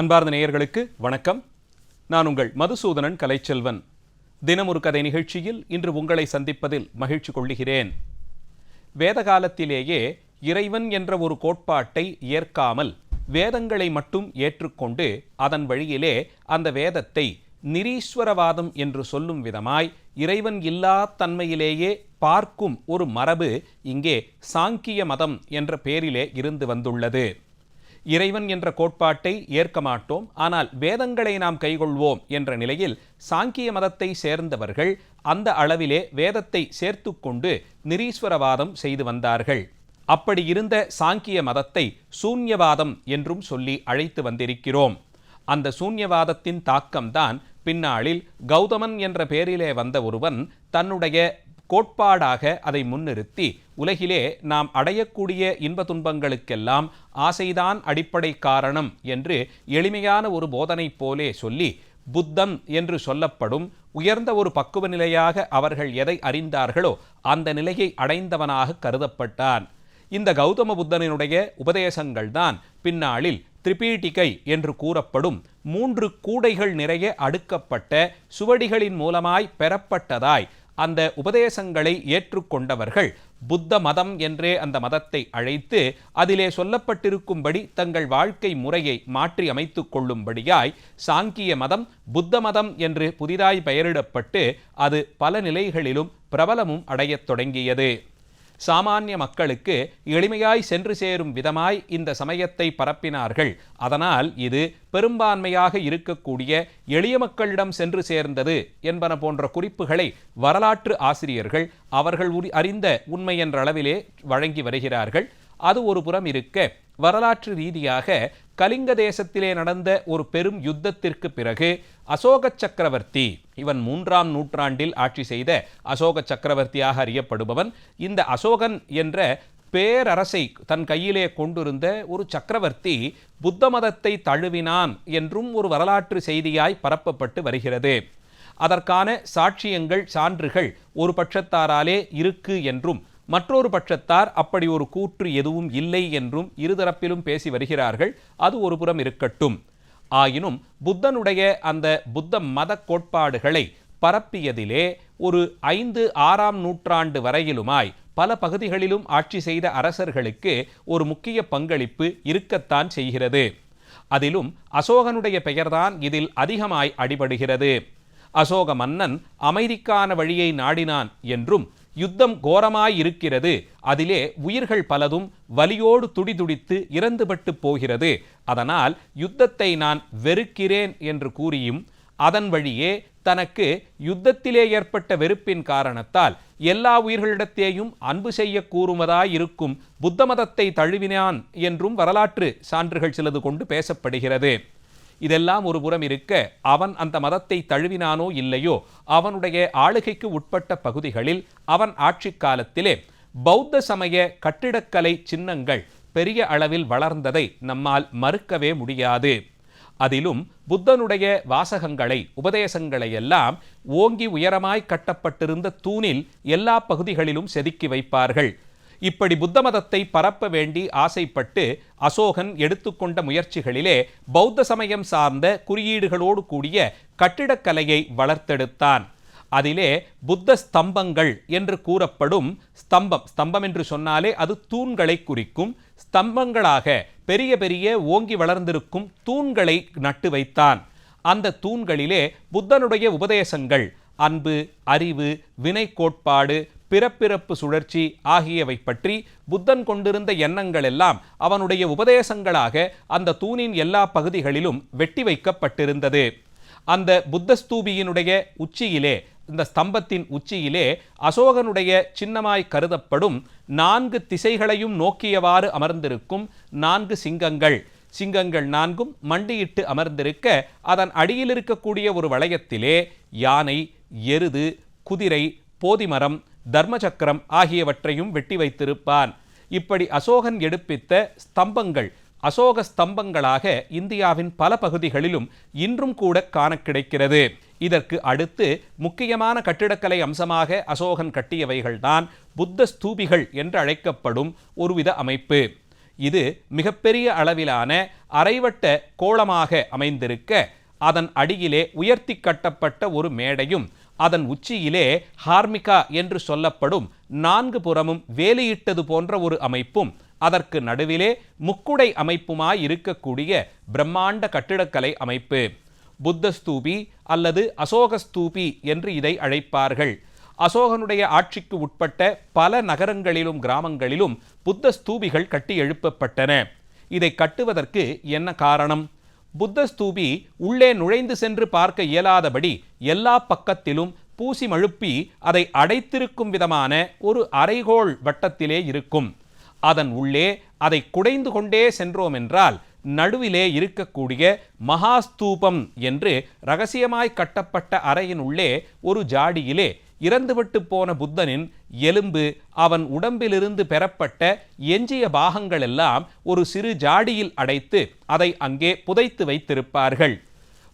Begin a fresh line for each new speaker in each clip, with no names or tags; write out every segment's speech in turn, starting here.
அன்பார்ந்த நேயர்களுக்கு வணக்கம். நான் உங்கள் மதுசூதனன் கலைச்செல்வன். தினமொரு கதை நிகழ்ச்சியில் இன்று உங்களை சந்திப்பதில் மகிழ்ச்சி கொள்ளுகிறேன். வேத காலத்திலேயே இறைவன் என்ற ஒரு கோட்பாட்டை ஏற்காமல் வேதங்களை மட்டும் ஏற்றுக்கொண்டு அதன் வழியிலே அந்த வேதத்தை நிரீஸ்வரவாதம் என்று சொல்லும் விதமாய் இறைவன் இல்லா தன்மையிலேயே பார்க்கும் ஒரு மரபு இங்கே சாங்கிய மதம் என்ற பெயரிலே இருந்து வந்துள்ளது. இறைவன் என்ற கோட்பாட்டை ஏற்க மாட்டோம் ஆனால் வேதங்களை நாம் கைகொள்வோம் என்ற நிலையில் சாங்கிய மதத்தை சேர்ந்தவர்கள் அந்த அளவிலே வேதத்தை சேர்த்துக்கொண்டு நிரீஸ்வரவாதம் செய்து வந்தார்கள். அப்படி இருந்த சாங்கிய மதத்தை சூன்யவாதம் என்றும் சொல்லி அழைத்து வந்திருக்கிறோம். அந்த சூன்யவாதத்தின் தாக்கம்தான் பின்னாளில் கௌதமன் என்ற பெயரிலே வந்த ஒருவன் தன்னுடைய கோட்பாடாக அதை முன்னிறுத்தி உலகிலே நாம் அடையக்கூடிய இன்ப துன்பங்களுக்கெல்லாம் ஆசைதான் அடிப்படை காரணம் என்று எளிமையான ஒரு போதனை போலே சொல்லி புத்தம் என்று சொல்லப்படும் உயர்ந்த ஒரு பக்குவ நிலையாக அவர்கள் எதை அறிந்தார்களோ அந்த நிலையை அடைந்தவனாக கருதப்பட்டான். இந்த கௌதம புத்தனினுடைய உபதேசங்கள் தான் பின்னாளில் திரிபீட்டிகை என்று கூறப்படும் மூன்று கூடைகள் நிறைய அடுக்கப்பட்ட சுவடிகளின் மூலமாய் பெறப்பட்டதாய் அந்த உபதேசங்களை ஏற்றுக்கொண்டவர்கள் புத்த மதம் என்றே அந்த மதத்தை அழைத்து அதிலே சொல்லப்பட்டிருக்கும்படி தங்கள் வாழ்க்கை முறையை மாற்றி அமைத்துக் கொள்ளும்படியாய் சாங்கிய மதம் புத்த மதம் என்று புதிதாய் பெயரிடப்பட்டு அது பல நிலைகளிலும் பிரபலமும் அடையத் தொடங்கியது. சாமானிய மக்களுக்கு எளிமையாய் சென்று சேரும் விதமாய் இந்த சமயத்தை பரப்பினார்கள். அதனால் இது பெரும்பான்மையாக இருக்கக்கூடிய எளிய மக்களிடம் சென்று சேர்ந்தது என்பன போன்ற குறிப்புகளை வரலாற்று ஆசிரியர்கள் அவர்கள் அறிந்த உண்மை என்ற அளவிலே வழங்கி வருகிறார்கள். அது ஒரு புறம் இருக்க. வரலாற்று ரீதியாக கலிங்க தேசத்திலே நடந்த ஒரு பெரும் யுத்தத்திற்கு பிறகு அசோக சக்கரவர்த்தி இவன் மூன்றாம் நூற்றாண்டில் ஆட்சி செய்த அசோக சக்கரவர்த்தியாக அறியப்படுபவன் இந்த அசோகன் என்ற பேரரசை தன் கையிலே கொண்டிருந்த ஒரு சக்கரவர்த்தி புத்த மதத்தை தழுவினான் என்றும் ஒரு வரலாற்று செய்தியாய் பரப்பப்பட்டு வருகிறது. அதற்கான சாட்சியங்கள் சான்றுகள் ஒரு பட்சத்தாராலே இருக்கு என்றும் மற்றொரு பட்சத்தார் அப்படி ஒரு கூற்று எதுவும் இல்லை என்றும் இருதரப்பிலும் பேசி வருகிறார்கள். அது ஒரு புறம் இருக்கட்டும். ஆயினும் புத்தனுடைய அந்த புத்த மத கோட்பாடுகளை பரப்பியதிலே ஒரு ஐந்து ஆறாம் நூற்றாண்டு வரையிலுமாய் பல பகுதிகளிலும் ஆட்சி செய்த அரசர்களுக்கு ஒரு முக்கிய பங்களிப்பு இருக்கத்தான் செய்கிறது. அதிலும் அசோகனுடைய பெயர்தான் இதில் அதிகமாய் அடிபடுகிறது. அசோக மன்னன் அமைதிக்கான வழியை நாடினான் என்றும் யுத்தம் கோரமாயிருக்கிறது அதிலே உயிர்கள் பலதும் வலியோடு துடிதுடித்து இறந்துபட்டு போகிறது. அதனால் யுத்தத்தை நான் வெறுக்கிறேன் என்று கூறியும் அதன் வழியே தனக்கு யுத்தத்திலே ஏற்பட்ட வெறுப்பின் காரணத்தால் எல்லா உயிர்களிடத்தேயும் அன்பு செய்ய கூறுவதாயிருக்கும் புத்த மதத்தை தழுவினான் என்றும் வரலாற்று சான்றுகள் சிலது கொண்டு பேசப்படுகிறது. இதெல்லாம் ஒரு புறம் இருக்க அவன் அந்த மதத்தை தழுவினானோ இல்லையோ அவனுடைய ஆளுகைக்கு உட்பட்ட பகுதிகளில் அவன் ஆட்சி காலத்திலே பௌத்த சமய கட்டிடக்கலை சின்னங்கள் பெரிய அளவில் வளர்ந்ததை நம்மால் மறுக்கவே முடியாது. அதிலும் புத்தனுடைய வாசகங்களை உபதேசங்களை எல்லாம் ஓங்கி உயரமாய் கட்டப்பட்டிருந்த தூணில் எல்லா பகுதிகளிலும் செதுக்கி வைப்பார்கள். இப்படி புத்த மதத்தை பரப்ப வேண்டி ஆசைப்பட்டு அசோகன் எடுத்துக்கொண்ட முயற்சிகளிலே பௌத்த சமயம் சார்ந்த குறியீடுகளோடு கூடிய கட்டிடக்கலையை வளர்த்தெடுத்தான். அதிலே புத்த ஸ்தம்பங்கள் என்று கூறப்படும் ஸ்தம்பம் ஸ்தம்பம் என்று சொன்னாலே அது தூண்களை குறிக்கும் ஸ்தம்பங்களாக பெரிய பெரிய ஓங்கி வளர்ந்திருக்கும் தூண்களை நட்டு வைத்தான். அந்த தூண்களிலே புத்தனுடைய உபதேசங்கள் அன்பு அறிவு வினை கோட்பாடு பிறப்பிறப்பு சுழற்சி ஆகியவை பற்றி புத்தன் கொண்டிருந்த எண்ணங்கள் எல்லாம் அவனுடைய உபதேசங்களாக அந்த தூணின் எல்லா பகுதிகளிலும் வெட்டி வைக்கப்பட்டிருந்தது. அந்த புத்தஸ்தூபியினுடைய உச்சியிலே இந்த ஸ்தம்பத்தின் உச்சியிலே அசோகனுடைய சின்னமாய் கருதப்படும் நான்கு திசைகளையும் நோக்கியவாறு அமர்ந்திருக்கும் நான்கு சிங்கங்கள். சிங்கங்கள் நான்கும் மண்டியிட்டு அமர்ந்திருக்க அதன் அடியில் இருக்கக்கூடிய ஒரு வளையத்திலே யானை எருது குதிரை போதிமரம் தர்மசக்கரம் ஆகியவற்றையும் வெட்டி வைத்திருப்பான். இப்படி அசோகன் எடுப்பித்த ஸ்தம்பங்கள் அசோக ஸ்தம்பங்களாக இந்தியாவின் பல பகுதிகளிலும் இன்றும் கூட காண கிடைக்கிறது. இதற்கு அடுத்து முக்கியமான கட்டிடக்கலை அம்சமாக அசோகன் கட்டியவைகள்தான் புத்த ஸ்தூபிகள் என்று அழைக்கப்படும் ஒருவித அமைப்பு. இது மிகப்பெரிய அளவிலான அரைவட்ட கோளமாக அமைந்திருக்க அதன் அடியிலே உயர்த்தி கட்டப்பட்ட ஒரு மேடையும் அதன் உச்சியிலே ஹார்மிகா என்று சொல்லப்படும் நான்கு புறமும் வேலியிட்டது போன்ற ஒரு அமைப்பும் அதற்கு நடுவிலே முக்குடை அமைப்புமாய் இருக்கக்கூடிய பிரம்மாண்ட கட்டிடக்கலை அமைப்பு. புத்த ஸ்தூபி அல்லது அசோக ஸ்தூபி என்று இதை அழைப்பார்கள். அசோகனுடைய ஆட்சிக்கு உட்பட்ட பல நகரங்களிலும் கிராமங்களிலும் புத்த ஸ்தூபிகள் கட்டி எழுப்பப்பட்டன. இதை கட்டுவதற்கு என்ன காரணம்? புத்த ஸ்தூபி உள்ளே நுழைந்து சென்று பார்க்க இயலாதபடி எல்லா பக்கத்திலும் பூசி மழுப்பி அதை அடைத்திருக்கும் விதமான ஒரு அரைகோள் வட்டத்திலே இருக்கும். அதன் உள்ளே அதை குடைந்து கொண்டே சென்றோம் என்றால் நடுவிலே இருக்கக்கூடிய மகாஸ்தூபம் என்று ரகசியமாய் கட்டப்பட்ட அறையின் உள்ளே ஒரு ஜாடியிலே இறந்துவிட்டு போன புத்தனின் எலும்பு அவன் உடம்பிலிருந்து பெறப்பட்ட எஞ்சிய பாகங்கள் எல்லாம் ஒரு சிறு ஜாடியில் அடைத்து அதை அங்கே புதைத்து வைத்திருப்பார்கள்.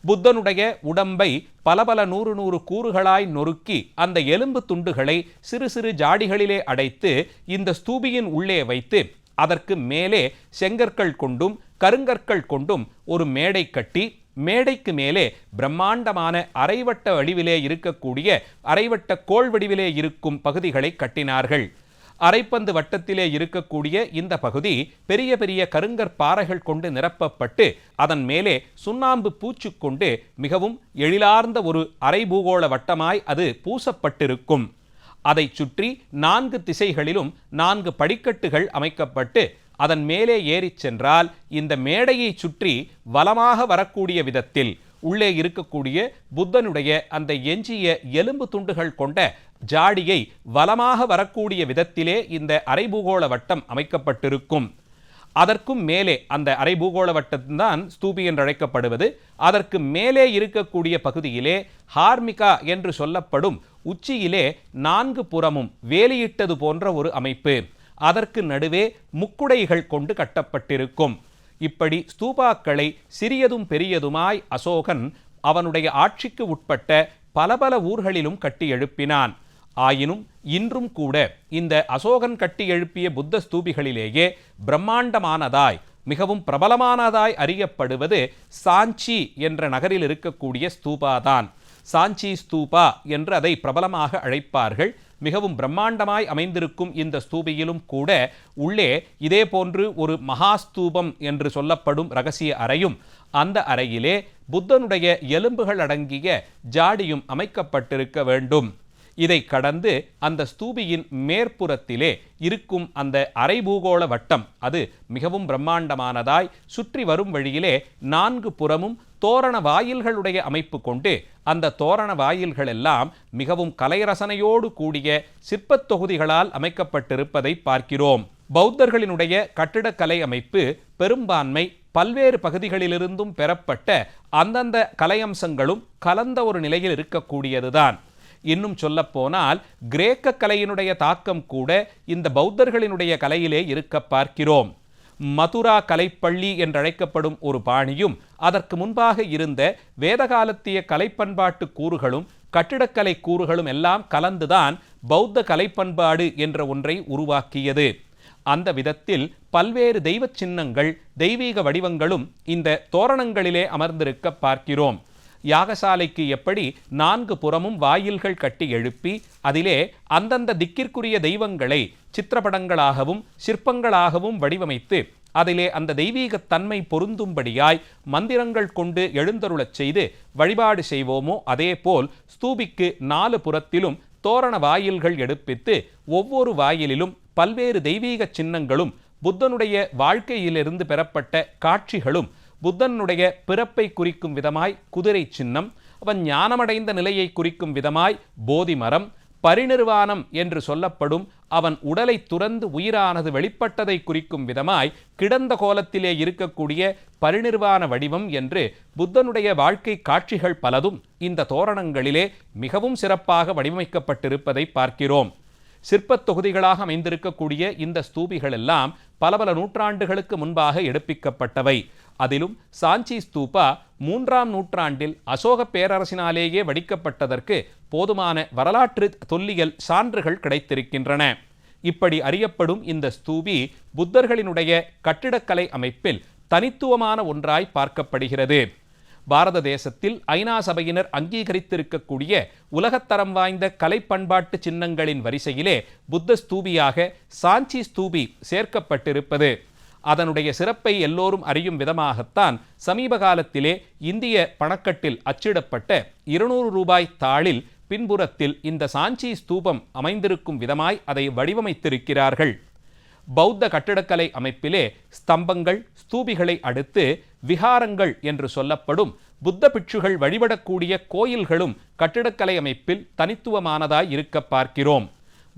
புத்தனுடைய உடம்பை பல பல நூறு நூறு கூறுகளாய் நொறுக்கி அந்த எலும்பு துண்டுகளை சிறு சிறு ஜாடிகளிலே அடைத்து இந்த ஸ்தூபியின் உள்ளே வைத்து அதற்கு மேலே செங்கற்கள் கொண்டும் கருங்கற்கள் கொண்டும் ஒரு மேடை கட்டி மேடைக்கு மேலே பிரம்மாண்டமான அரைவட்ட வடிவிலே இருக்கக்கூடிய அரைவட்ட கோள் வடிவிலே இருக்கும் பகுதிகளை கட்டினார்கள். அரைப்பந்து வட்டத்திலே இருக்கக்கூடிய இந்த பகுதி பெரிய பெரிய கருங்கற் பாறைகள் கொண்டு நிரப்பப்பட்டு அதன் மேலே சுண்ணாம்பு பூச்சு கொண்டு மிகவும் எழிலார்ந்த ஒரு அரைபூகோள வட்டமாய் அது பூசப்பட்டிருக்கும். அதை சுற்றி நான்கு திசைகளிலும் நான்கு படிக்கட்டுகள் அமைக்கப்பட்டு அதன் மேலே ஏறிச் சென்றால் இந்த மேடையை சுற்றி வலமாக வரக்கூடிய விதத்தில் உள்ளே இருக்கக்கூடிய புத்தனுடைய அந்த எஞ்சிய எலும்பு துண்டுகள் கொண்ட ஜாடியை வலமாக வரக்கூடிய விதத்திலே இந்த அரைபூகோள வட்டம் அமைக்கப்பட்டிருக்கும். அதற்கும் மேலே அந்த அரைபூகோள வட்டம்தான் ஸ்தூபி என்று அழைக்கப்படுவது. அதற்கு மேலே இருக்கக்கூடிய பகுதியிலே ஹார்மிகா என்று சொல்லப்படும் உச்சியிலே நான்கு புறமும் வேலியிட்டது போன்ற ஒரு அமைப்பு. அதற்கு நடுவே முக்குடைகள் கொண்டு கட்டப்பட்டிருக்கும். இப்படி ஸ்தூபாக்களை சிறியதும் பெரியதுமாய் அசோகன் அவனுடைய ஆட்சிக்கு உட்பட்ட பல பல ஊர்களிலும் கட்டி எழுப்பினான். ஆயினும் இன்றும் கூட இந்த அசோகன் கட்டி எழுப்பிய புத்த ஸ்தூபிகளிலேயே பிரம்மாண்டமானதாய் மிகவும் பிரபலமானதாய் அறியப்படுவது சாஞ்சி என்ற நகரில் இருக்கக்கூடிய ஸ்தூபாதான். சாஞ்சி ஸ்தூபா என்று அதை பிரபலமாக அழைப்பார்கள். மிகவும் பிரம்மாண்டமாய் அமைந்திருக்கும் இந்த ஸ்தூபியிலும் கூட உள்ளே இதே போன்று ஒரு மகாஸ்தூபம் என்று சொல்லப்படும் ரகசிய அறையும். அந்த அறையிலே புத்தனுடைய எலும்புகள் அடங்கிய ஜாடியும் அமைக்கப்பட்டிருக்க வேண்டும். இதை கடந்து அந்த ஸ்தூபியின் மேற்புறத்திலே இருக்கும் அந்த அரைபூகோள வட்டம் அது மிகவும் பிரம்மாண்டமானதாய் சுற்றி வரும் வழியிலே நான்கு புறமும் தோரண வாயில்களுடைய அமைப்பு கொண்டு அந்த தோரண வாயில்கள் எல்லாம் மிகவும் கலைரசனையோடு கூடிய சிற்பத் தொகுதிகளால் அமைக்கப்பட்டிருப்பதை பார்க்கிறோம். பௌத்தர்களினுடைய கட்டிடக்கலை அமைப்பு பெரும்பான்மை பல்வேறு பகுதிகளிலிருந்தும் பெறப்பட்ட அந்தந்த கலையம்சங்களும் கலந்த ஒரு நிலையில் இருக்கக்கூடியதுதான். இன்னும் சொல்லப்போனால் கிரேக்க கலையினுடைய தாக்கம் கூட இந்த பௌத்தர்களினுடைய கலையிலே இருக்க பார்க்கிறோம். மதுரா கலைப்பள்ளி என்றழைக்கப்படும் ஒரு பாணியும் அதற்கு முன்பாக இருந்த வேதகாலத்திய கலைப்பண்பாட்டு கூறுகளும் கட்டிடக்கலை கூறுகளும் எல்லாம் கலந்துதான் பௌத்த கலைப்பண்பாடு என்ற ஒன்றை உருவாக்கியது. அந்த விதத்தில் பல்வேறு தெய்வ சின்னங்கள் தெய்வீக வடிவங்களும் இந்த தோரணங்களிலே அமர்ந்திருக்க பார்க்கிறோம். யாகசாலைக்கு எப்படி நான்கு புறமும் வாயில்கள் கட்டி எழுப்பி அதிலே அந்தந்த திக்கிற்குரிய தெய்வங்களை சித்திரப்படங்களாகவும் சிற்பங்களாகவும் வடிவமைத்து அதிலே அந்த தெய்வீகத் தன்மை பொருந்தும்படியாய் மந்திரங்கள் கொண்டு எழுந்தருளச் செய்து வழிபாடு செய்வோமோ அதேபோல் ஸ்தூபிக்கு நாலு புறத்திலும் தோரண வாயில்கள் எடுப்பித்து ஒவ்வொரு வாயிலிலும் பல்வேறு தெய்வீக சின்னங்களும் புத்தனுடைய வாழ்க்கையிலிருந்து பெறப்பட்ட காட்சிகளும் புத்தனுடைய பிறப்பை குறிக்கும் விதமாய் குதிரை சின்னம் அவன் ஞானமடைந்த நிலையை குறிக்கும் விதமாய் போதி மரம் பரிநிர்வாணம் என்று சொல்லப்படும் அவன் உடலை துறந்து உயிரானது வெளிப்பட்டதை குறிக்கும் விதமாய் கிடந்த கோலத்திலே இருக்கக்கூடிய பரிநிர்வாண வடிவம் என்று புத்தனுடைய வாழ்க்கை காட்சிகள் பலதும் இந்த தோரணங்களிலே மிகவும் சிறப்பாக வடிவமைக்கப்பட்டிருப்பதை பார்க்கிறோம். சிற்பத் தொகுதிகளாக அமைந்திருக்கக்கூடிய இந்த ஸ்தூபிகள் எல்லாம் பல பல நூற்றாண்டுகளுக்கு முன்பாக எடுப்பிக்கப்பட்டவை. அதிலும் சாஞ்சி ஸ்தூபா மூன்றாம் நூற்றாண்டில் அசோக பேரரசினாலேயே வடிக்கப்பட்டதற்கு போதுமான வரலாற்று தொல்லியல் சான்றுகள் கிடைத்திருக்கின்றன. இப்படி அறியப்படும் இந்த ஸ்தூபி புத்தர்களினுடைய கட்டிடக்கலை அமைப்பில் தனித்துவமான ஒன்றாய் பார்க்கப்படுகிறது. பாரத தேசத்தில் ஐநா சபையினர் அங்கீகரித்திருக்கக்கூடிய உலகத்தரம் வாய்ந்த கலை பண்பாட்டு சின்னங்களின் வரிசையிலே புத்த ஸ்தூபியாக சாஞ்சி ஸ்தூபி சேர்க்கப்பட்டிருப்பது. அதனுடைய சிறப்பை எல்லோரும் அறியும் விதமாகத்தான் சமீப காலத்திலே இந்திய பணக்கட்டில் அச்சிடப்பட்ட இருநூறு ரூபாய் தாளில் பின்புறத்தில் இந்த சாஞ்சி ஸ்தூபம் அமைந்திருக்கும் விதமாய் அதை வடிவமைத்திருக்கிறார்கள். பௌத்த கட்டிடக்கலை அமைப்பிலே ஸ்தம்பங்கள் ஸ்தூபிகளை அடுத்து விகாரங்கள் என்று சொல்லப்படும் புத்த பிட்சுகள் வழிபடக்கூடிய கோயில்களும் கட்டிடக்கலை அமைப்பில் தனித்துவமானதாய் இருக்க பார்க்கிறோம்.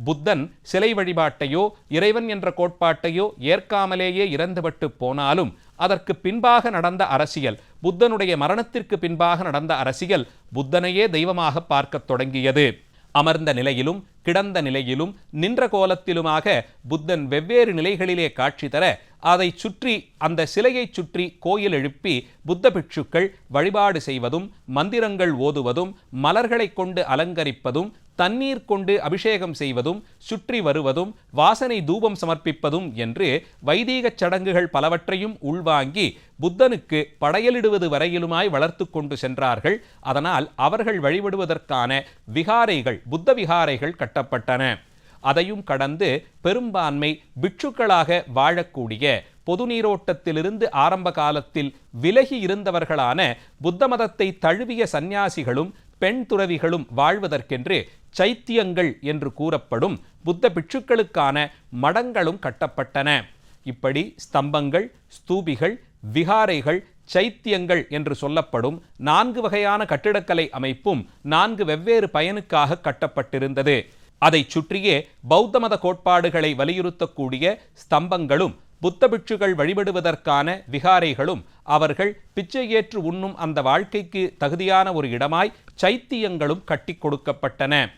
புத்தன் சிலை வழிபாட்டையோ இறைவன் என்ற கோட்பாட்டையோ ஏற்காமலேயே இறந்துவிட்டு போனாலும் அதற்கு பின்பாக நடந்த அரசியல் புத்தனுடைய மரணத்திற்கு பின்பாக நடந்த அரசியல் புத்தனையே தெய்வமாக பார்க்கத் தொடங்கியது. அமர்ந்த நிலையிலும் கிடந்த நிலையிலும் நின்ற கோலத்திலுமாக புத்தன் வெவ்வேறு நிலைகளிலே காட்சி தர அதை சுற்றி அந்த சிலையைச் சுற்றி கோயில் எழுப்பி புத்த பிட்சுக்கள் வழிபாடு செய்வதும் மந்திரங்கள் ஓதுவதும் மலர்களை கொண்டு அலங்கரிப்பதும் தண்ணீர் கொண்டு அபிஷேகம் செய்வதும் சுற்றி வருவதும் வாசனை தூபம் சமர்ப்பிப்பதும் என்று வைதீகச் சடங்குகள் பலவற்றையும் உள்வாங்கி புத்தனுக்கு படையலிடுவது வரையிலுமாய் வளர்த்து கொண்டு சென்றார்கள். அதனால் அவர்கள் வழிபடுவதற்கான விகாரைகள் புத்த விகாரைகள் கட்டப்பட்டன. அதையும் கடந்து பெரும்பான்மை பிட்சுக்களாக வாழக்கூடிய பொது நீரோட்டத்திலிருந்து ஆரம்ப காலத்தில் விலகி இருந்தவர்களான புத்த மதத்தை தழுவிய சந்நியாசிகளும் பெண் துறவிகளும் வாழ்வதற்கென்று சைத்தியங்கள் என்று கூறப்படும் புத்த பிட்சுக்களுக்கான மடங்களும் கட்டப்பட்டன. இப்படி ஸ்தம்பங்கள் ஸ்தூபிகள் விகாரைகள் சைத்தியங்கள் என்று சொல்லப்படும் நான்கு வகையான கட்டிடக்கலை அமைப்பும் நான்கு வெவ்வேறு பயனுக்காக கட்டப்பட்டிருந்தது. அதைச் சுற்றியே பௌத்த மத கோட்பாடுகளை வலியுறுத்தக்கூடிய ஸ்தம்பங்களும் புத்த பிட்சுகள் வழிபடுவதற்கான விகாரைகளும் அவர்கள் பிச்சை ஏற்று உண்ணும் அந்த வாழ்க்கைக்கு தகுதியான ஒரு இடமாய் சைத்தியங்களும் கட்டி கொடுக்கப்பட்டன.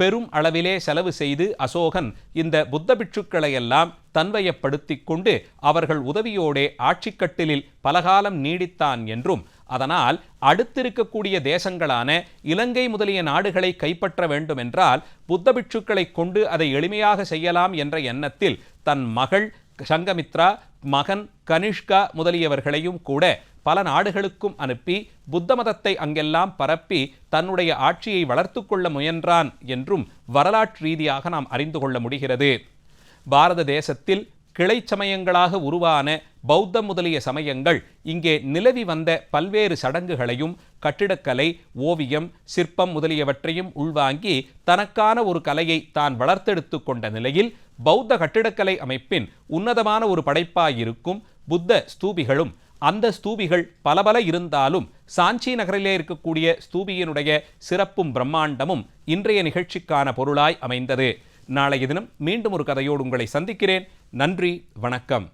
பெரும் அளவிலே செலவு செய்து அசோகன் இந்த புத்த பிட்சுக்களையெல்லாம் தன்வயப்படுத்தி கொண்டு அவர்கள் உதவியோடே ஆட்சிக்கட்டிலில் பலகாலம் நீடித்தான் என்றும் அதனால் அடுத்திருக்கக்கூடிய தேசங்களான இலங்கை முதலிய நாடுகளை கைப்பற்ற வேண்டுமென்றால் புத்த பிட்சுக்களை கொண்டு அதை எளிமையாக செய்யலாம் என்ற எண்ணத்தில் தன் மகள் சங்கமித்ரா மகன் கனிஷ்கா முதலியவர்களையும் கூட பல நாடுகளுக்கும் அனுப்பி புத்த மதத்தை அங்கெல்லாம் பரப்பி தன்னுடைய ஆட்சியை வளர்த்து கொள்ள முயன்றான் என்றும் வரலாற்று ரீதியாக நாம் அறிந்து கொள்ள முடிகிறது. பாரத தேசத்தில் கிளை சமயங்களாக உருவான பௌத்த முதலிய சமயங்கள் இங்கே நிலவி வந்த பல்வேறு சடங்குகளையும் கட்டிடக்கலை ஓவியம் சிற்பம் முதலியவற்றையும் உள்வாங்கி தனக்கான ஒரு கலையை தான் வளர்த்தெடுத்து கொண்ட நிலையில் பௌத்த கட்டிடக்கலை அமைப்பின் உன்னதமான ஒரு படைப்பாயிருக்கும் புத்த ஸ்தூபிகளும் அந்த ஸ்தூபிகள் பல பல இருந்தாலும் சாஞ்சி நகரிலே இருக்கக்கூடிய ஸ்தூபியினுடைய சிறப்பும் பிரம்மாண்டமும் இன்றைய நிகழ்ச்சிக்கான பொருளாய் அமைந்தது. நாளைய தினம் மீண்டும் ஒரு கதையோடு உங்களை சந்திக்கிறேன். நன்றி வணக்கம்.